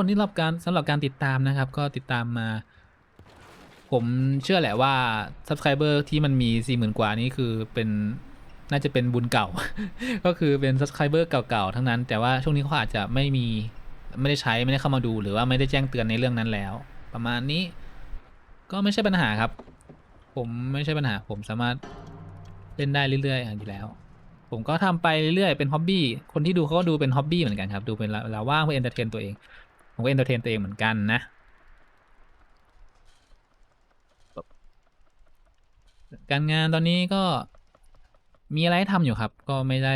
คนที่รับการสำหรับการติดตามนะครับ ก็ติดตามมา ผมเชื่อแหละว่า subscriber ที่มันมี 40,000 กว่านี้คือเป็นน่าจะเป็นบุญเก่า ก็คือเป็น subscriber เก่าๆ ทั้งนั้น แต่ว่าช่วงนี้เขาอาจจะไม่มีไม่ได้ใช้ไม่ได้เข้ามาดูหรือว่าไม่ได้แจ้งเตือนในเรื่องนั้นแล้ว ประมาณนี้ก็ไม่ใช่ปัญหาครับ ผมไม่ใช่ปัญหา ผมสามารถเล่นได้เรื่อยๆอยู่แล้ว ผมก็ทำไปเรื่อยๆเป็นฮ็อบบี้คนที่ดูเขาก็ดูเป็นฮ็อบบี้เหมือนกันครับ ดูเป็นเวลาว่างเพื่อเอนเตอร์เทนตัวเอง ผมก็เอนเตอร์เทนตัวเองเหมือนกันนะการงานตอนนี้ก็มีอะไรทำอยู่ครับ ก็ไม่ได้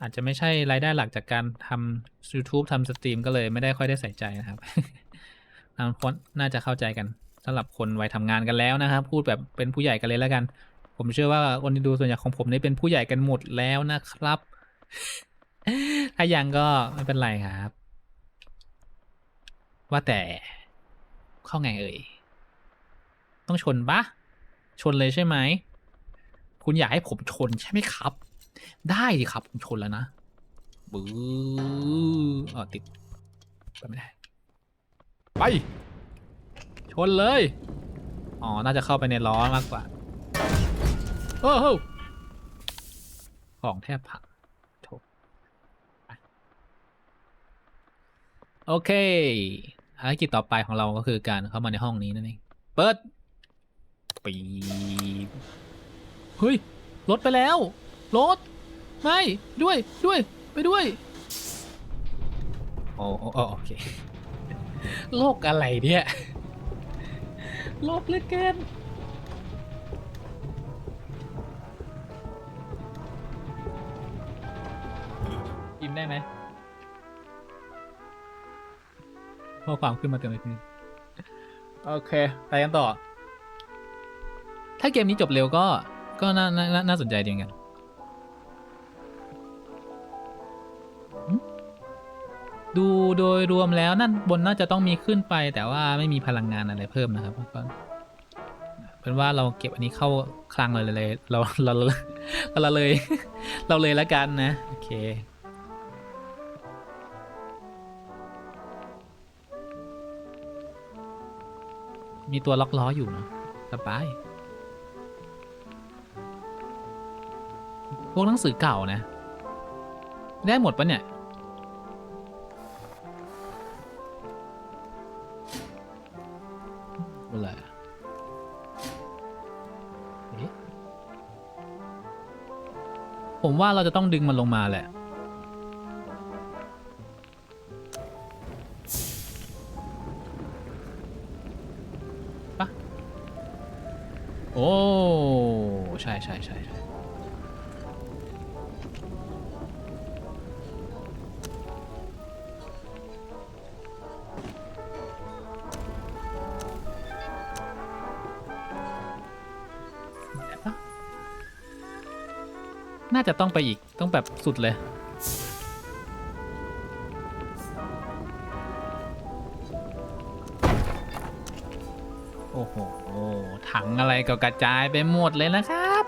อาจจะไม่ใช่รายได้หลักจากการทำ YouTube ทำสตรีมก็เลยไม่ได้ค่อยได้ใส่ใจนะครับบางคนน่าจะเข้าใจกันสำหรับคนวัยทำงานกันแล้วนะครับ พูดแบบเป็นผู้ใหญ่กันเลยแล้วกัน ผมเชื่อว่าคนที่ดูส่วนใหญ่ของผมนี่เป็นผู้ใหญ่กันหมดแล้วนะครับ ถ้ายังก็ไม่เป็นไรครับ ว่าแต่เข้าไงเอ่ย ต้องชนปะชนเลยใช่ไหม คุณอยากให้ผมชนใช่ไหมครับ ได้ดิครับ ผมชนแล้วนะบื้ออ๋อติดไปไม่ได้ ไป ชนเลย อ๋อ น่าจะเข้าไปในล้อมากกว่า โอ้โหของแทบพังโถไปโอเค ภารกิจต่อไปของเราก็คือการเข้ามาในห้องนี้นั่นเอง เปิดปีบเฮ้ยรถไปแล้วรถไม่ด้วยด้วยไปด้วยโอ้โอ้โอเคโลกอะไรเนี่ยโลกเลือเกินกินได้ไหม ข้อความขึ้นมาเต็มเลยทีนี้โอเค ไปกันต่อ ถ้าเกมนี้จบเร็วก็ ก็น่าน่าน่าน่าสนใจดีเหมือนกันหึดูโดยรวมแล้วนั่นบนน่าจะต้องมีขึ้นไป แต่ว่าไม่มีพลังงานอะไรเพิ่มนะครับก็เป็นว่าเราเก็บอันนี้เข้าคลังเลยเลย เราเราเราเราเลยเราเลยแล้วกันนะ โอเค มีตัวล็อกล้ออยู่เนอะสบาย พวกหนังสือเก่านะ ได้หมดปะเนี่ย อะไรอะเอ๊ะผมว่าเราจะต้องดึงมันลงมาแหละ โอ้ ใช่ใช่ใช่ใช่น่าจะต้องไปอีกต้องแบบสุดเลย ก็กระจายไปหมดเลยนะครับ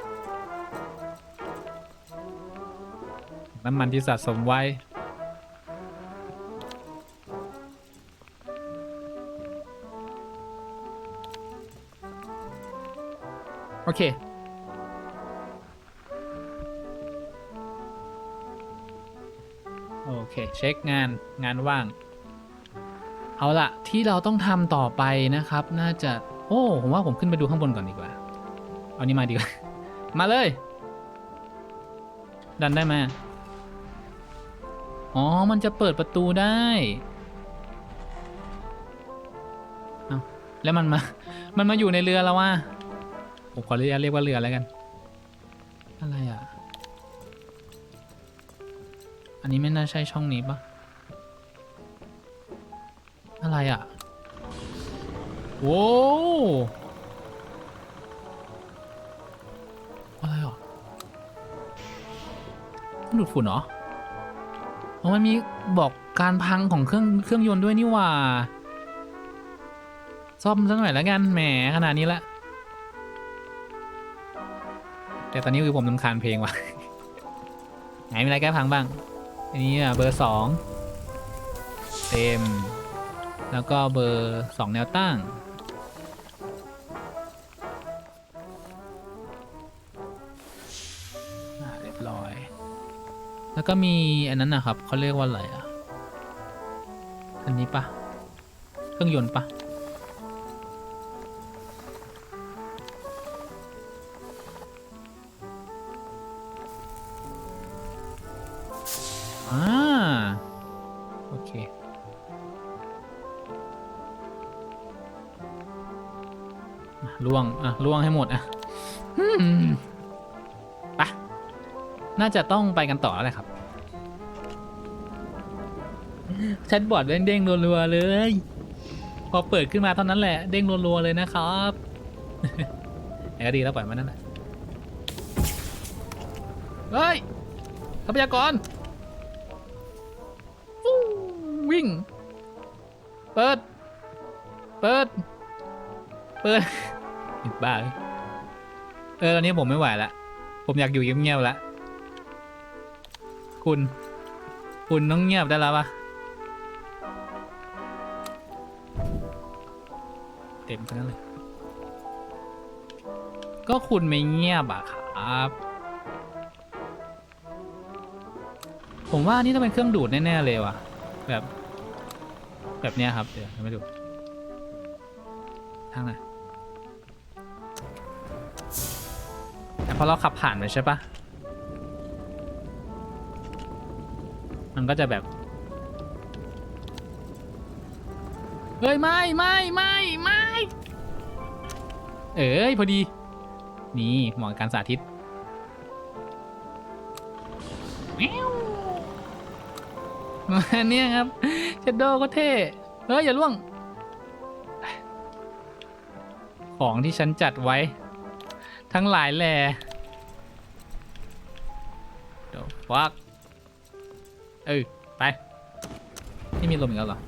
น้ำมันที่สะสมไว้ โอเคโอเค เช็คงานงานว่าง เอาละที่เราต้องทำต่อไปนะครับ น่าจะ โอ้ผมว่าผมขึ้นไปดูข้างบนก่อนดีกว่า เอานี่มาดีกว่า มาเลย ดันได้ไหมอ๋อ มันจะเปิดประตูได้เอาแล้วมันมา มันมาอยู่ในเรือแล้วว่ะผมขอเรียกเรียกว่าเรือแล้วกัน อะไรอะ อันนี้ไม่น่าใช่ช่องนี้ปะอะไรอะ โว้อะไรอะมันดูดฝุ่นเหรออ๋อมันมีบอกการพังของเครื่องเครื่องยนต์ด้วยนี่หว่า ซ่อมสักหน่อยแล้วกันแหมขนาดนี้ละ แต่ตอนนี้คือผมลำคาญเพลงว่ะ ไหนมีอะไรแก้พังบ้าง อันนี้อะเบอร์สองเต็มแล้วก็เบอร์สองแนวตั้ง ก็มีอันนั้นนะครับเขาเรียกว่าอะไรอะ อันนี้ปะเครื่องยนต์ปะอ่าโอเคล่วง อะล่วงให้หมด อะไปะน่าจะต้องไปกันต่อแล้วแหละครับ แชทบอร์ดเด้งรัวๆเลย พอเปิดขึ้นมาเท่านั้นแหละเด้งรัวๆเลยนะครับแต่ก็ดีแล้วปล่อยมันนั่นแหละเฮ้ยทรัพยากรวิ่ง เปิด เปิด เปิดอีกบ้าเลยเออตอนนี้ผมไม่ไหวละผมอยากอยู่เงียบๆละคุณ คุณต้องเงียบได้แล้วปะ เต็มทั้งนั้นเลย ก็คุณไม่เงียบอะครับ ผมว่านี่ต้องเป็นเครื่องดูดแน่ ๆ เลยว่ะ แบบ แบบเนี้ยครับ เดี๋ยวให้มาดูทางไหนแต่พอเราขับผ่านไปใช่ปะมันก็จะแบบ เฮ้ยไม่ไม่ไม่ไม่เอ้ยพอดี นี่เหมาะกับการสาธิตมวมาเนี่ยครับเชดโดก็เท่เฮ้ยอย่าล่วง ของที่ฉันจัดไว้ ทั้งหลายแหล่เดี๋ยวฟักเออไปนี่มีลมอีกแล้วเหรอ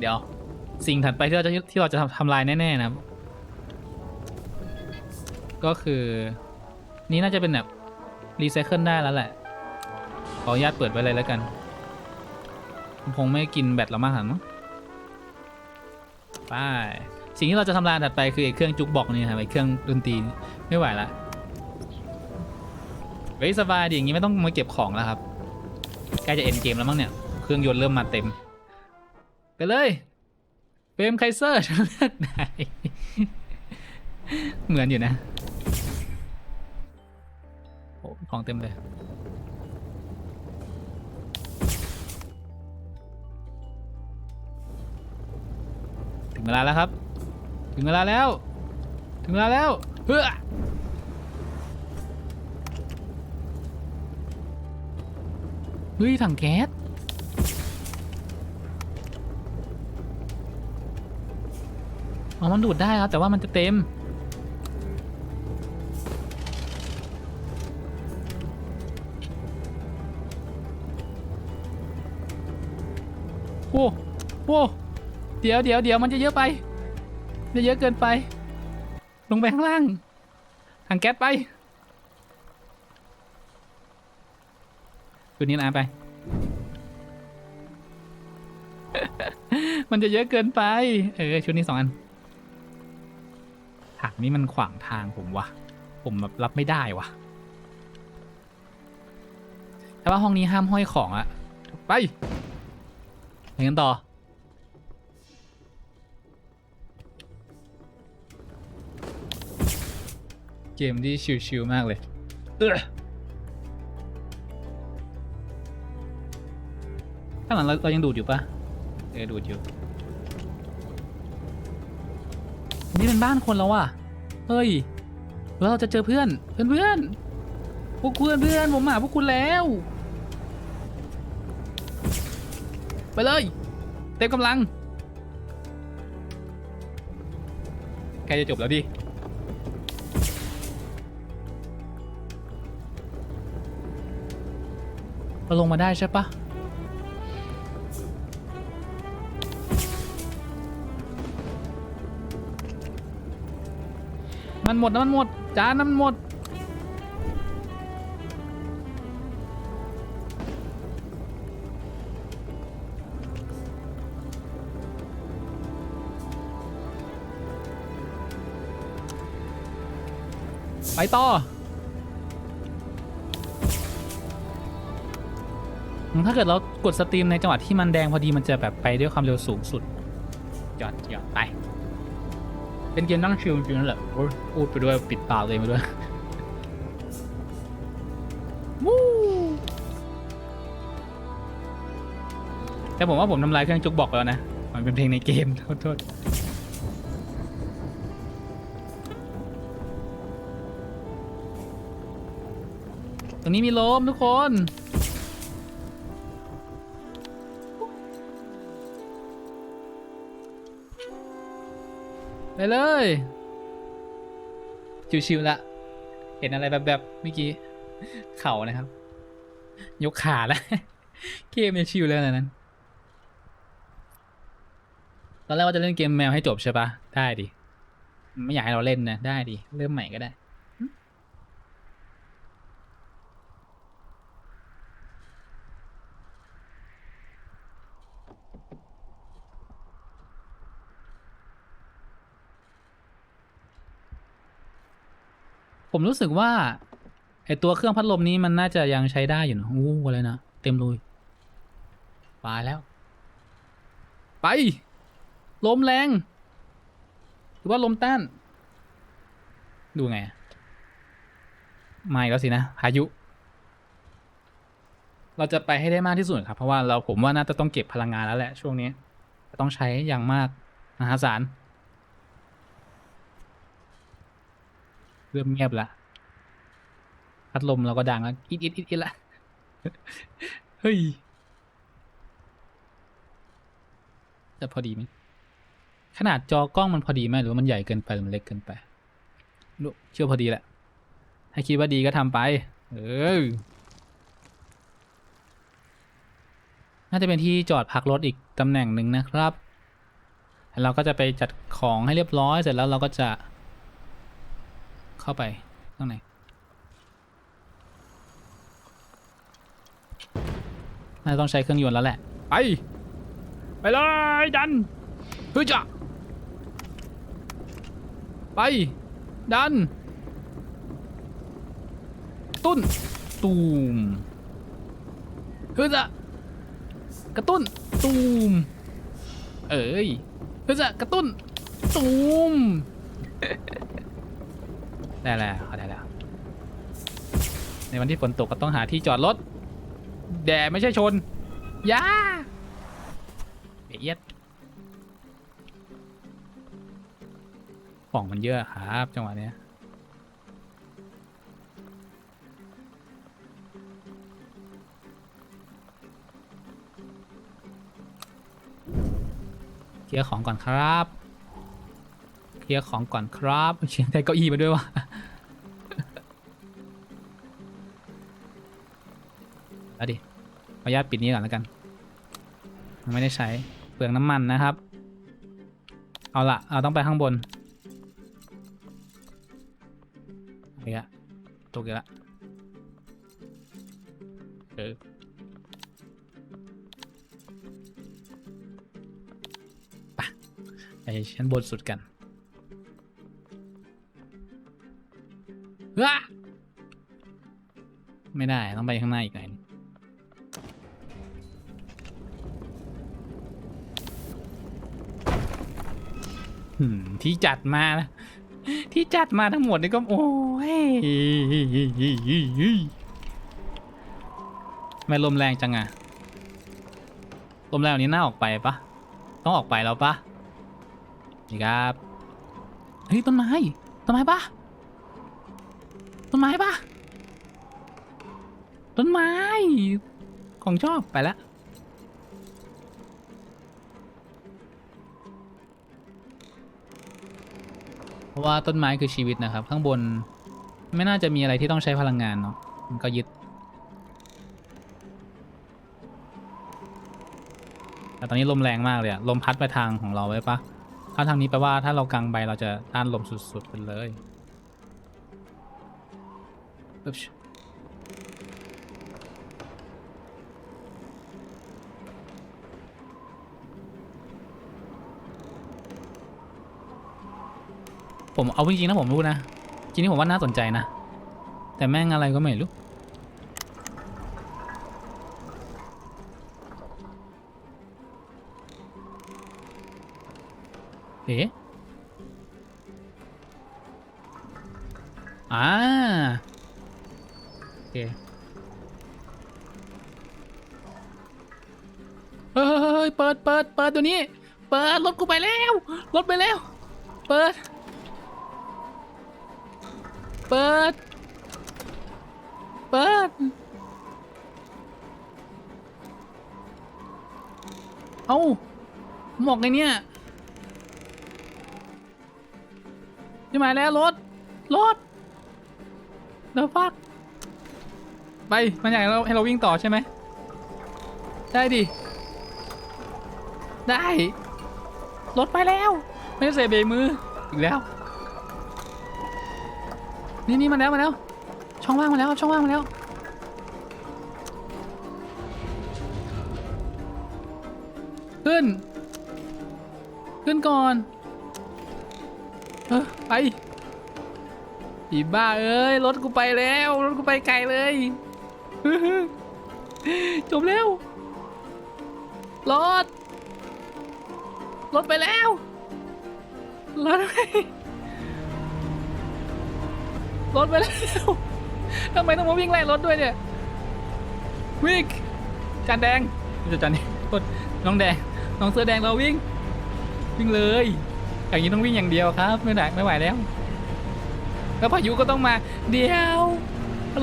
เดี๋ยว สิ่งถัดไปที่เราจะที่เราจะทำทำลายแน่ๆนะครับ ก็คือ นี่น่าจะเป็นแบบรีไซเคิลได้แล้วแหละ ขออนุญาตเปิดไว้เลยแล้วกัน คงไม่กินแบตเรามากขนาดนั้นมั้งไปสิ่งที่เราจะทำลายถัดไปคือไอ้เครื่องจุกบอกนี่ครับไอ้เครื่องดนตรีไม่ไหวละเฮ้ยสบายดีอย่างงี้ไม่ต้องมาเก็บของแล้วครับใกล้จะเอ็นเกมแล้วมั้งเนี่ย เครื่องยนต์เริ่มมาเต็ม ไปเลยเฟรมไคเซอร์จะเลือกไหน เหมือนอยู่นะโอ้ของเต็มเลยถึงเวลาแล้วครับ ถึงเวลาแล้ว ถึงเวลาแล้วเฮ้อเฮ้ยถังแก๊ส อ๋อมันดูดได้ครับ แต่ว่ามันจะเต็ม โอ้โหเดี๋ยวเดี๋ยวเดี๋ยวมันจะเยอะไปจะเยอะเกินไป ลงไปข้างล่างถังแก๊สไปคืนนี้นะไปมันจะเยอะเกินไป เออ ชุดนี้สองอัน ถังนี้มันขวางทางผมวะผมแบบรับไม่ได้วะแต่ว่าห้องนี้ห้ามห้อยของอะไปไปกันต่อ เกมที่ชิวๆมากเลยเอื้อข้างหลังเราเรายังดูดอยู่ปะเออดูดอยู่ นี่เป็นบ้านคนแล้วว่ะ เฮ้ย แล้วเราจะเจอเพื่อน เพื่อนเพื่อนพวกเพื่อนเพื่อนผมมาหาพวกคุณแล้ว ไปเลย เต็มกำลังใกล้จะจบแล้วดิเราลงมาได้ใช่ปะ มันหมดน้ำมันหมดจานน้ำมันหมด ไปต่อถ้าเกิดเรากดสตรีมในจังหวะที่มันแดงพอดีมันจะแบบไปด้วยความเร็วสูงสุด ยอดยอดไป เป็นเกมนั่งชิลจริงๆนั่นแหละโอ้ยพูดไปด้วยปิดปากเลยไปด้วยวู้แต่ผมว่าผมทำลายเครื่องจุกบอกแล้วนะ มันเป็นเพลงในเกม โทษโทษตรงนี้มีลมทุกคน ไปเลย ชิวๆละ เห็นอะไรแบบแบบๆเมื่อกี้ เข่านะครับ ยกขาแล้วเกมยังชิวเลยนะนั้น ตอนแรกว่าจะเล่นเกมแมวให้จบใช่ปะได้ดิ ไม่อยากให้เราเล่นนะ ได้ดิ เริ่มใหม่ก็ได้ ผมรู้สึกว่าไอตัวเครื่องพัดลมนี้มันน่าจะยังใช้ได้อยู่นะโอ้โหอะไรนะ เต็มเลยไปแล้ว ไป ลมแรง หรือว่าลมต้าน ดูไงไม่แล้วสินะ พายุ เราจะไปให้ได้มากที่สุดครับ เพราะว่าเราผมว่าน่าจะต้องเก็บพลังงานแล้วแหละช่วงนี้ ต้องใช้อย่างมากมหาศาล เริ่มเงียบละพัดลมเราก็ดังแล้วอิดอิดอิดอิดละเฮ้ยจะพอดีไหมขนาดจอกล้องมันพอดีไหมหรือว่ามันใหญ่เกินไปหรือมันเล็กเกินไปลูกเชื่อพอดีแหละให้คิดว่าดีก็ทำไป เออ น่าจะเป็นที่จอดพักรถอีกตำแหน่งหนึ่งนะครับแล้วเราก็จะไปจัดของให้เรียบร้อยเสร็จแล้วเราก็จะ เข้าไปข้างในน่าจะต้องใช้เครื่องยนต์แล้วแหละ ไป ไปเลยดันเพื่อจะไปดัน ตุ้น ตูมเพื่อจะกระตุ้น ตูม เอ้ยเพื่อจะกระตุ้น ตูม ได้แล้วเขาได้แล้ว ในวันที่ฝนตกก็ต้องหาที่จอดรถ แดดไม่ใช่ชนยาเอียดของมันเยอะครับจังหวะเนี้ยเคลียร์ของก่อนครับ เคลียร์ของก่อนครับเชียงได้เก้าอี้มาด้วยวะ เอาดิขออนุญาตปิดนี้ก่อนแล้วกัน ไม่ได้ใช้เปลืองน้ำมันนะครับ เอาละเราต้องไปข้างบนเอาอีกละตกอีกละเออไปไปชั้นบนสุดกันเฮ้อไม่ได้ต้องไปข้างหน้าอีกหน่อย ที่จัดมานะที่จัดมาทั้งหมดนี่ก็โอ้ยไม่ลมแรงจังอะลมแรงนี้น่าออกไปปะต้องออกไปแล้วปะนี่ครับเฮ้ยต้นไม้ต้นไม้ปะต้นไม้ปะต้นไม้ ของชอบไปแล้ว ราะว่าต้นไม้คือชีวิตนะครับ ข้างบนไม่น่าจะมีอะไรที่ต้องใช้พลังงานเนาะมันก็ยึดแต่ตอนนี้ลมแรงมากเลยอะลมพัดไปทางของเราไว้ปะถ้าทางนี้แปลว่าถ้าเรากางใบเราจะต้านลมสุดๆไปเลย ผมเอาจริงๆนะผมรู้นะทีนี้ผมว่าน่าสนใจนะ แต่แม่งอะไรก็ไม่รู้เอ๊ะอ่าโอเคเฮ้ยเปิดเปิดเปิดตัวนี้ เปิดรถกูไปแล้ว รถไปแล้ว เปิด เปิด เปิด เอาหมอกไงเนี่ยจะมาแล้วรถ รถเดี๋ยวฟัก ไป มันอยากให้เราให้เราวิ่งต่อใช่ไหม ได้ดิ ได้ รถไปแล้ว ไม่ได้ใส่เบรกมือ อีกแล้ว นี่นี่มาแล้วมาแล้ว ช่องว่างมาแล้วครับช่องว่างมาแล้วขึ้น ขึ้นก่อน เออไปอีบ้าเอ้ยรถกูไปแล้วรถกูไปไกลเลยจบแล้วรถรถไปแล้วรถไป รถไปแล้วทำไมต้องมาวิ่งไล่รถด้วยเนี่ยวิ่งจานแดงไม่จานแดงกดน้องแดง น้องเสื้อแดงเราวิ่ง วิ่งเลย อย่างนี้ต้องวิ่งอย่างเดียวครับ ไม่ได้ไม่ไหวแล้ว แล้วพายุก็ต้องมา เดี๋ยว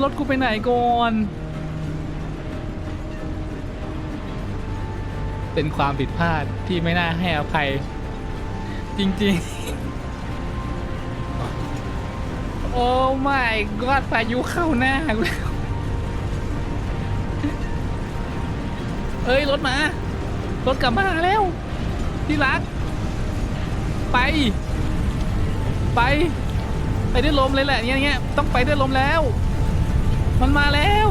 รถกูไปไหนก่อนเป็นความผิดพลาดที่ไม่น่าให้อภัย จริงๆ อ้ไม่กอดพายุเข้าหน้ากูแล้วเอ้ยรถมา รถกลับมาแล้วที่รัก ไป ไป ไปด้วยลมเลยแหละเนี่ยเงี้ยต้องไปด้วยลมแล้ว มันมาแล้ว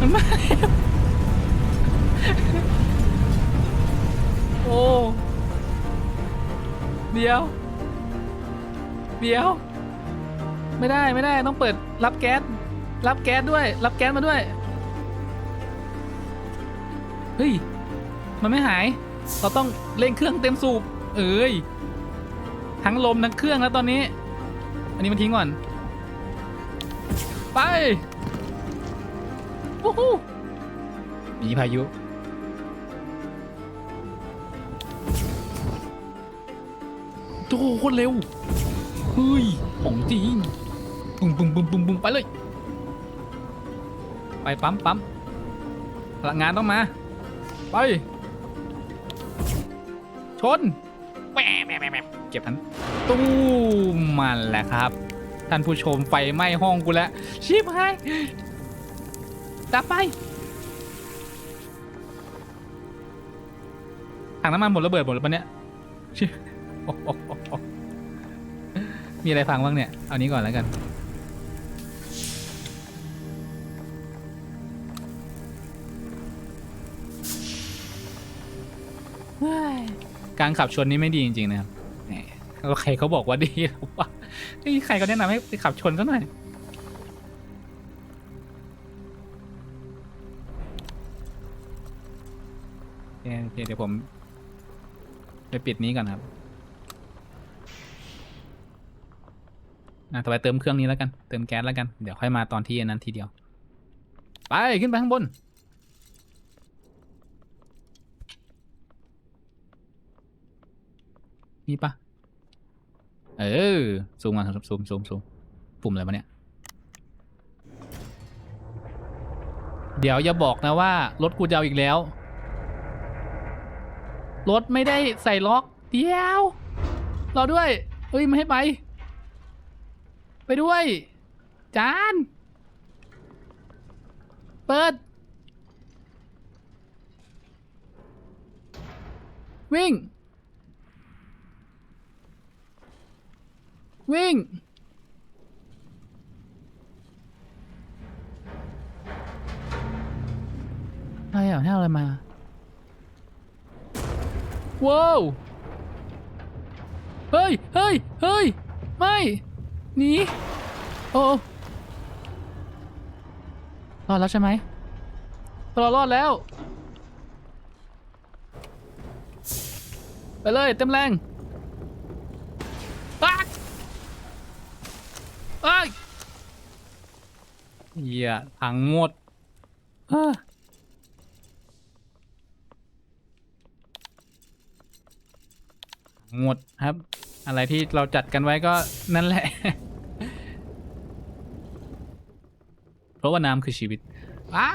มันมาแล้วโอ้ เดี๋ยว เดี๋ยว ไม่ได้ไม่ได้ต้องเปิดรับแก๊สรับแก๊สด้วย รับแก๊สมาด้วยเฮ้ยมันไม่หาย เราต้องเร่งเครื่องเต็มสูบ เอ้ยทั้งลมทั้งเครื่องแล้วตอนนี้ อันนี้มันทิ้งก่อน ไปวู้ฮู้มีพายุโอ้โหโคตรเร็วเฮ้ยของจริงปุ้งปุ้งปุ้งปุ้งปุ้งไปเลย ไปปั๊มปั๊มพลังงานต้องมา ไป ชนแหวะแหวะแหวะเก็บทันตู้มันแหละครับ ท่านผู้ชมไฟไหม้ห้องกูแล้ว ชิบหายดับไปถังน้ำมันหมดระเบิดหมดแล้วปะเนี่ยชิโอ้โห มีอะไรฟังบ้างเนี่ย เอานี้ก่อนแล้วกันเฮ้ยการขับชนนี่ไม่ดีจริง ๆ นะครับแหมแล้วใครเขาบอกว่าดีหรอวะเฮ้ยใครเขาแนะนำให้ไปขับชนซะหน่อยโอเคโอเคเดี๋ยวผม ไปปิดนี้ก่อนครับ นะต่อไปเติมเครื่องนี้แล้วกัน เติมแก๊สแล้วกัน เดี๋ยวค่อยมาตอนที่อันนั้นทีเดียว ไปขึ้นไปข้างบน มีปะเออ ซูมมาซูมซูมซูมปุ่มอะไรมาเนี่ย เดี๋ยวอย่าบอกนะว่า รถกูจะเอาอีกแล้ว รถไม่ได้ใส่ล็อก เดียว รอด้วย เอ้ย ไม่ให้ไป ไปด้วย จาน เปิด วิ่ง วิ่ง อะไรอะให้เอาอะไรมา ว้าว เฮ้ย เฮ้ย เฮ้ย ไม่ หนีโอ้รอดแล้วใช่ไหมเรารอดแล้ว ไปเลยเต็มแรงปักเอ้ยเหี้ยถังหมดอ่าถังหมดครับ อะไรที่เราจัดกันไว้ก็นั่นแหละ เพราะว่าน้ำคือชีวิตอ้า